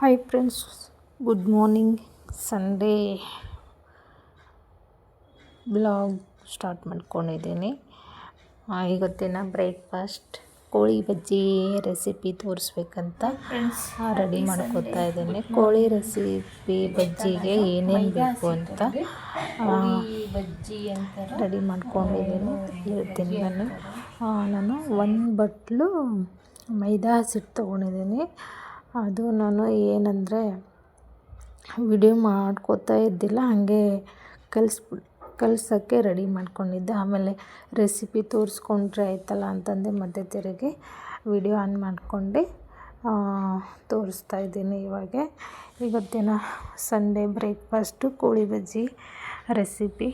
Hi friends good morning Sunday blog start ಮಾಡ್ಕೊಂಡಿದ್ದೀನಿ ಇವತ್ತಿನ breakfast ಕೋಳಿ ಬಜ್ಜಿ ರೆಸಿಪಿ ತೋರಿಸ್ಬೇಕಂತ ರೆಡಿ ಮಾಡ್ಕೊತಾ ಇದ್ದೀನಿ. ಕೋಳಿ ರೆಸಿಪಿ ಬಜ್ಜಿಗೆ ಏನೇನು ಬೇಕು ಅಂತ. ಬಜ್ಜಿ ಅಂತ ರೆಡಿ ಮಾಡ್ಕೊಂಡಿದ್ದೀನಿ ಹೇಳ್ತೀನಿ ನಾನು. ನಾನು ಒಂದು ಬಟ್ಲು ಮೈದಾ ಹಸಿಟ್ಟು ತೊಗೊಂಡಿದ್ದೀನಿ. ಅದು ನಾನು ಏನಂದರೆ ವಿಡಿಯೋ ಮಾಡ್ಕೋತಾ ಇದ್ದಿಲ್ಲ, ಹಾಗೆ ಕಲಿಸ್ಬಿಟ್ಟು ಕಲ್ಸೋಕ್ಕೆ ರೆಡಿ ಮಾಡ್ಕೊಂಡಿದ್ದೆ. ಆಮೇಲೆ ರೆಸಿಪಿ ತೋರಿಸ್ಕೊಂಡ್ರೆ ಆಯ್ತಲ್ಲ ಅಂತಂದು ಮತ್ತೆ ತಿರುಗಿ ವಿಡಿಯೋ ಆನ್ ಮಾಡಿಕೊಂಡು. ತೋರಿಸ್ತಾ ಇದ್ದೀನಿ ಇವಾಗ. ಇವತ್ತಿನ ಸಂಡೇ ಬ್ರೇಕ್ಫಾಸ್ಟು ಕೋಳಿ ಬಜ್ಜಿ ರೆಸಿಪಿ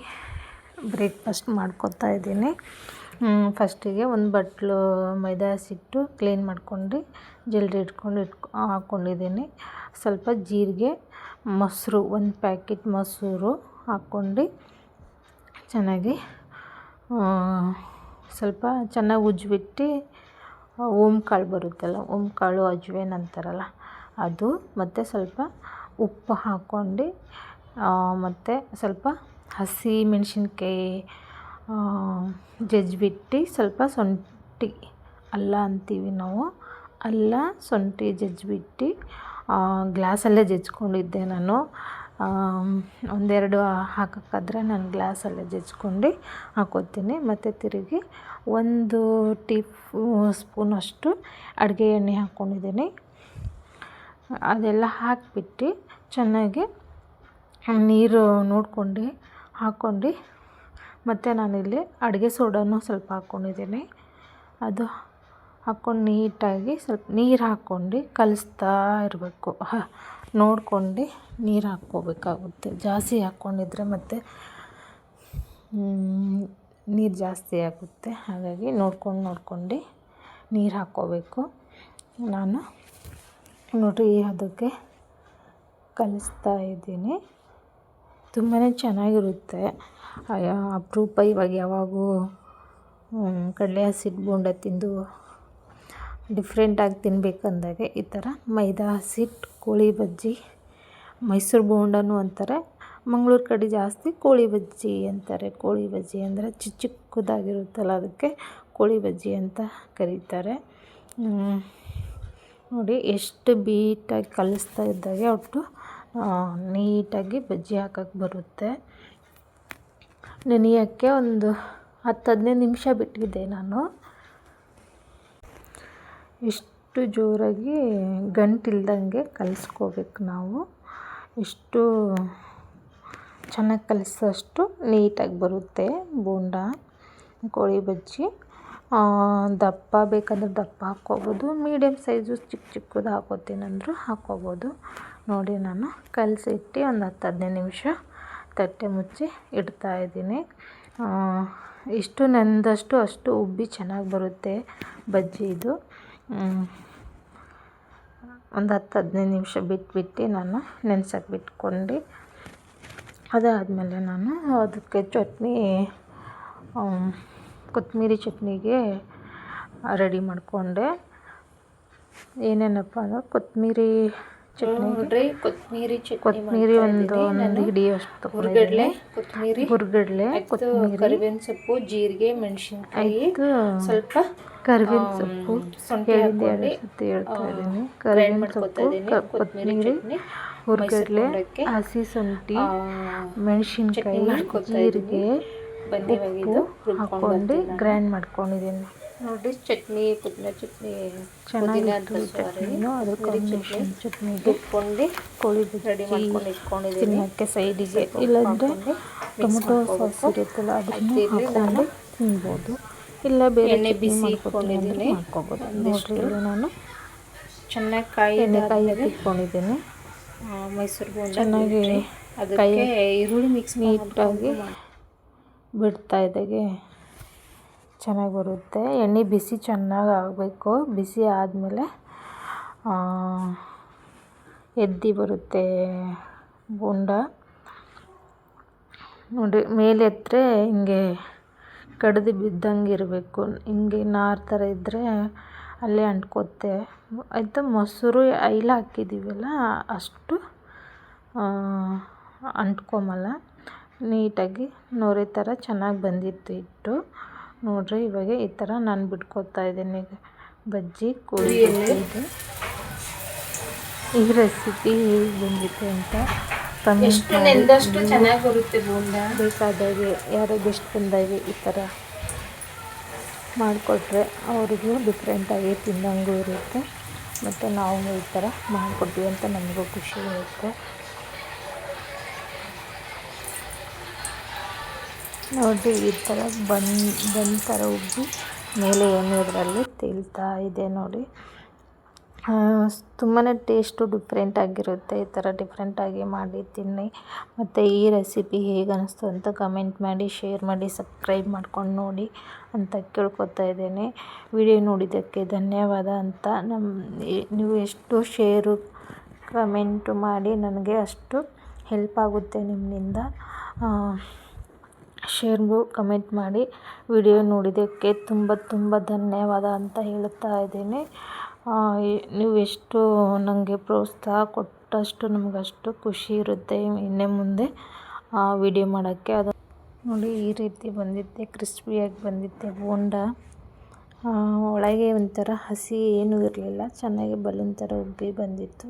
ಬ್ರೇಕ್ಫಾಸ್ಟ್ ಮಾಡ್ಕೊತಾ ಇದ್ದೀನಿ. ಫಸ್ಟಿಗೆ ಒಂದು ಬಟ್ಲು ಮೈದಾ ಹಸಿಟ್ಟು ಕ್ಲೀನ್ ಮಾಡ್ಕೊಂಡು ಜಲ್ದಿ ಇಟ್ಕೊಂಡು ಇಟ್ಕೊ ಹಾಕ್ಕೊಂಡಿದ್ದೀನಿ ಸ್ವಲ್ಪ ಜೀರಿಗೆ, ಮೊಸರು, ಒಂದು ಪ್ಯಾಕೆಟ್ ಮೊಸರು ಹಾಕ್ಕೊಂಡು ಚೆನ್ನಾಗಿ ಸ್ವಲ್ಪ ಚೆನ್ನಾಗಿ ಉಜ್ಜಿಬಿಟ್ಟು ಓಮ್ ಕಾಳು ಬರುತ್ತಲ್ಲ ಓಮ್ ಕಾಳು ಅಜ್ವೇನ್ ಅಂತಾರಲ್ಲ, ಅದು ಮತ್ತು ಸ್ವಲ್ಪ ಉಪ್ಪು ಹಾಕ್ಕೊಂಡು ಮತ್ತು ಸ್ವಲ್ಪ ಹಸಿ ಮೆಣಸಿನ್ಕಾಯಿ ಜಜ್ಜಿಬಿಟ್ಟು ಸ್ವಲ್ಪ ಶುಂಠಿ ಅಲ್ಲ ಅಂತೀವಿ ನಾವು. ಅಲ್ಲ ಶುಂಠಿ ಜಜ್ಜಿಬಿಟ್ಟು ಗ್ಲಾಸಲ್ಲೇ ಜಜ್ಕೊಂಡಿದ್ದೆ ನಾನು. ಒಂದೆರಡು ಹಾಕೋಕ್ಕಾದ್ರೆ ನಾನು ಗ್ಲಾಸಲ್ಲೇ ಜಜ್ಕೊಂಡು ಹಾಕೋತೀನಿ. ಮತ್ತು ತಿರುಗಿ ಒಂದು ಟೀ ಸ್ಪೂನಷ್ಟು ಅಡುಗೆ ಎಣ್ಣೆ ಹಾಕ್ಕೊಂಡಿದ್ದೀನಿ ಅದೆಲ್ಲ ಹಾಕಿಬಿಟ್ಟು ಚೆನ್ನಾಗಿ ನೀರು ನೋಡ್ಕೊಂಡು ಹಾಕ್ಕೊಂಡು ಮತ್ತು ನಾನಿಲ್ಲಿ ಅಡುಗೆ ಸೋಡಾನು ಸ್ವಲ್ಪ ಹಾಕ್ಕೊಂಡಿದ್ದೀನಿ. ಅದು ಹಾಕ್ಕೊಂಡು ನೀಟಾಗಿ ಸ್ವಲ್ಪ ನೀರು ಹಾಕ್ಕೊಂಡು ಕಲಿಸ್ತಾ ಇರಬೇಕು. ನೋಡ್ಕೊಂಡು ನೀರು ಹಾಕ್ಕೋಬೇಕಾಗುತ್ತೆ. ಜಾಸ್ತಿ ಹಾಕ್ಕೊಂಡಿದ್ರೆ ಮತ್ತು ನೀರು ಜಾಸ್ತಿ ಆಗುತ್ತೆ. ಹಾಗಾಗಿ ನೋಡ್ಕೊಂಡು ನೋಡ್ಕೊಂಡು ನೀರು ಹಾಕ್ಕೋಬೇಕು. ನಾನು ನೋಡಿರಿ, ಅದಕ್ಕೆ ಕಲಿಸ್ತಾ ಇದ್ದೀನಿ. ತುಂಬಾ ಚೆನ್ನಾಗಿರುತ್ತೆ. ಅಪರೂಪ ಇವಾಗ ಯಾವಾಗೂ ಕಡಲೆ ಹಸಿಟ್ಟು ಬೋಂಡ ತಿಂದು ಡಿಫ್ರೆಂಟಾಗಿ ತಿನ್ನಬೇಕಂದಾಗೆ ಈ ಥರ ಮೈದಾ ಹಸಿಟ್ಟು ಕೋಳಿ ಬಜ್ಜಿ, ಮೈಸೂರು ಬೋಂಡನೂ ಅಂತಾರೆ, ಮಂಗ್ಳೂರು ಕಡೆ ಜಾಸ್ತಿ ಕೋಳಿ ಬಜ್ಜಿ ಅಂತಾರೆ. ಕೋಳಿ ಬಜ್ಜಿ ಅಂದರೆ ಚಿಕ್ಕ ಚಿಕ್ಕದಾಗಿರುತ್ತಲ್ಲ, ಅದಕ್ಕೆ ಕೋಳಿ ಬಜ್ಜಿ ಅಂತ ಕರೀತಾರೆ. ನೋಡಿ ಎಷ್ಟು ಬೀಟಾಗಿ ಕಲಿಸ್ತಾ ಇದ್ದಾಗೆ ಅಷ್ಟು ನೀಟಾಗಿ ಬಜ್ಜಿ ಹಾಕಕ್ಕೆ ಬರುತ್ತೆ. ನೆನೆಯೋಕ್ಕೆ ಒಂದು ಹತ್ತು ಹದಿನೈದು ನಿಮಿಷ ಬಿಟ್ಟಿದ್ದೆ ನಾನು. ಇಷ್ಟು ಜೋರಾಗಿ ಗಂಟಿಲ್ದಂಗೆ ಕಲಿಸ್ಕೋಬೇಕು ನಾವು. ಇಷ್ಟು ಚೆನ್ನಾಗಿ ಕಲಿಸೋಷ್ಟು ನೀಟಾಗಿ ಬರುತ್ತೆ ಬೋಂಡ, ಕೋಳಿ ಬಜ್ಜಿ. ದಪ್ಪ ಬೇಕಂದ್ರೆ ದಪ್ಪ ಹಾಕ್ಕೋಬೋದು ಮೀಡಿಯಮ್ ಸೈಜು ಚಿಕ್ಕ ಚಿಕ್ಕದು ಹಾಕೋತೀನಂದ್ರೂ ಹಾಕ್ಕೋಬೋದು. ನೋಡಿ ನಾನು ಕಲಸಿಟ್ಟು ಒಂದು ಹತ್ತು ಹದಿನೈದು ನಿಮಿಷ ತಟ್ಟೆ ಮುಚ್ಚಿ ಇಡ್ತಾ ಇದ್ದೀನಿ. ಇಷ್ಟು ನೆಂದಷ್ಟು ಅಷ್ಟು ಉಬ್ಬಿ ಚೆನ್ನಾಗಿ ಬರುತ್ತೆ ಬಜ್ಜಿ ಇದು. ಒಂದು ಹತ್ತು ಹದಿನೈದು ನಿಮಿಷ ಬಿಟ್ಬಿಟ್ಟು ನಾನು ನೆನ್ಸಕ್ಕೆ ಬಿಟ್ಕೊಂಡು, ಅದಾದಮೇಲೆ ನಾನು ಅದಕ್ಕೆ ಚಟ್ನಿ ಕೊತ್ತಂಬರಿ ಚಟ್ನಿಗೆ ರೆಡಿ ಮಾಡಿಕೊಂಡೆ. ಏನೇನಪ್ಪ ಅಂದ್ರೆ ಕೊತ್ತಂಬರಿ ನೋಡ್ರಿ ಕೊತ್ತಂಬರಿ ಕೊತ್ತಂಬರಿ ಒಂದು ಒಂದು ಅಷ್ಟು ಹುರ್ಗಡ್ಲೆ ಕೊತ್ತಂಬರಿ ಹುರ್ಗಡ್ಲೆ ಕೊತ್ತಂಬರಿ ಕರಿಬೇವಿನ ಸೊಪ್ಪು ಜೀರಿಗೆ ಮೆಣಸಿನಕಾಯಿ. ಸ್ವಲ್ಪ ಕರಿಬೇವಿನ ಸೊಪ್ಪು ಹೇಳಿದ್ದೆ ಹೇಳ್ತಾ ಇದ್ದೀನಿ. ಕರಿಬೇವಿನ ಸೊಪ್ಪು ಕೊತ್ತಂಬರಿ ಹುರ್ಗಡ್ಲೆ ಹಸಿ ಶುಂಠಿ ಮೆಣಸಿನಕಾಯಿ ಜೀರಿಗೆ ಉಪ್ಪು ಹಾಕ್ಕೊಂಡು ಗ್ರೈಂಡ್ ಮಾಡ್ಕೊಂಡಿದ್ದೀನಿ. ನೋಡ್ರಿ ಚಟ್ನಿ ಪುದಿನ ಚಟ್ನಿ ಚೆನ್ನಾಗಿ ಪುದೀನ ಅಂತ ಸಾರಿ. ಚಟ್ನಿಗೆ ರುಬ್ಕೊಂಡು ಕೋಳಿ ರೆಡಿ ಮಾಡ್ಕೊಂಡು ಇಟ್ಕೊಂಡಿದ್ದೀನಿ. ತಿನ್ನೋಕ್ಕೆ ಸೈಡಿಗೆ ಇಲ್ಲಾಂದರೆ ಟೊಮೆಟೊ ಸಾಸ್ ಇರುತ್ತಲ್ಲ ಅದನ್ನು ಹಾಕ್ಕೊಂಡು ತಿನ್ಬೋದು. ಇಲ್ಲ ಬೇರೆ ಎಣ್ಣೆ ಚಟ್ನಿ ಬಿಸಿ ಇಟ್ಕೊಂಡಿದ್ದೀನಿ. ಮಾಡ್ಕೊಬೋದು. ನೋಡ್ರಿ ಇಲ್ಲಿ ನಾನು ಚೆನ್ನಾಗಿ ಕಾಯಿ ಎಣ್ಣೆಕಾಯಿ ಇಟ್ಕೊಂಡಿದ್ದೀನಿ. ಮೈಸೂರು ಚೆನ್ನಾಗಿ ಅದಕ್ಕೆ ಈರುಳ್ಳಿ ಮಿಕ್ಸ್ ನೀಟಾಗಿ ಬಿಡ್ತಾ ಇದ್ದಾಗೆ. ಚೆನ್ನಾಗಿ ಬರುತ್ತೆ. ಎಣ್ಣೆ ಬಿಸಿ ಚೆನ್ನಾಗಿ ಆಗಬೇಕು. ಬಿಸಿ ಆದಮೇಲೆ ಎದ್ದಿ ಬರುತ್ತೆ ಬೋಂಡ. ನೋಡಿ, ಮೇಲೆ ಎತ್ತರೆ ಹಿಂಗೆ ಕಡ್ದು ಬಿದ್ದಂಗೆ ಇರಬೇಕು. ಹಿಂಗೆ ನಾರು ಥರ ಇದ್ದರೆ ಅಲ್ಲೇ ಅಂಟ್ಕೊತ್ತೆ. ಆಯಿತು, ಮೊಸರು ಐಲ ಹಾಕಿದ್ದೀವಲ್ಲ ಅಷ್ಟು ಅಂಟ್ಕೊಮಲ್ಲ. ನೀಟಾಗಿ ನೊರೆ ಥರ ಚೆನ್ನಾಗಿ ಬಂದಿತ್ತು ಹಿಟ್ಟು. ನೋಡಿರಿ ಇವಾಗ ಈ ಥರ ನಾನು ಬಿಟ್ಕೊತಾ ಇದ್ದೀನಿ. ಈಗ ಬಜ್ಜಿ ಕೋಳಿ ಇದೆ. ಈ ರೆಸಿಪಿ ಹೇಗೆ ಬಂದಿತ್ತು ಅಂತ ಎಷ್ಟು ನೆಂದಷ್ಟು ಚೆನ್ನಾಗಿ ಬರುತ್ತೆ ಬೋಂಡ. ಬೇಕಾದಾಗೆ ಯಾರೋ ಗೆಸ್ಟ್ ಬಂದಾಗೆ ಈ ಥರ ಮಾಡಿಕೊಟ್ರೆ ಅವ್ರಿಗೂ ಡಿಫ್ರೆಂಟಾಗಿ ತಿನ್ನಂಗೂ ಇರುತ್ತೆ. ಮತ್ತು ನಾವು ಈ ಥರ ಮಾಡಿಕೊಡ್ತೀವಿ ಅಂತ ನಮಗೂ ಖುಷಿ ಇರುತ್ತೆ. ನೋಡಿರಿ, ಈ ಥರ ಬನ್ ಬನ್ ಥರ ಉಬ್ಬಿ ಮೇಲೆ ಏನು ಇದರಲ್ಲಿ ತೇಲ್ತಾ ಇದೆ ನೋಡಿ. ತುಂಬಾ ಟೇಸ್ಟು ಡಿಫ್ರೆಂಟಾಗಿರುತ್ತೆ ಈ ಥರ ಡಿಫ್ರೆಂಟಾಗಿ ಮಾಡಿ ತಿನ್ನಿ. ಮತ್ತು ಈ ರೆಸಿಪಿ ಹೇಗೆ ಅನ್ನಿಸ್ತು ಅಂತ ಕಮೆಂಟ್ ಮಾಡಿ ಶೇರ್ ಮಾಡಿ ಸಬ್ಸ್ಕ್ರೈಬ್ ಮಾಡ್ಕೊಂಡು ನೋಡಿ ಅಂತ ಕೇಳ್ಕೊತಾ ಇದ್ದೇನೆ. ವಿಡಿಯೋ ನೋಡಿದ್ದಕ್ಕೆ ಧನ್ಯವಾದ ಅಂತ. ನಮ್ಮ ನೀವು ಎಷ್ಟು ಶೇರು ಕಮೆಂಟು ಮಾಡಿ ನನಗೆ ಅಷ್ಟು ಹೆಲ್ಪ್ ಆಗುತ್ತೆ ನಿಮ್ಮಿಂದ. ಶೇರ್ಗೂ ಕಮೆಂಟ್ ಮಾಡಿ ವಿಡಿಯೋ ನೋಡಿದ್ದಕ್ಕೆ ತುಂಬ ತುಂಬ ಧನ್ಯವಾದ ಅಂತ ಹೇಳ್ತಾ ಇದ್ದೀನಿ. ನೀವು ಎಷ್ಟು ನನಗೆ ಪ್ರೋತ್ಸಾಹ ಕೊಟ್ಟಷ್ಟು ನಮಗಷ್ಟು ಖುಷಿ ಇರುತ್ತೆ ಇನ್ನೇ ಮುಂದೆ ಆ ವಿಡಿಯೋ ಮಾಡೋಕ್ಕೆ. ಅದು ನೋಡಿ, ಈ ರೀತಿ ಬಂದಿದ್ದೆ, ಕ್ರಿಸ್ಪಿಯಾಗಿ ಬಂದಿದ್ದೆ ಬೋಂಡ. ಒಳಗೆ ಒಂಥರ ಹಸಿ ಏನೂ ಇರಲಿಲ್ಲ, ಚೆನ್ನಾಗಿ ಬಲೂನ್ ಥರ ಉಬ್ಬಿ ಬಂದಿತ್ತು.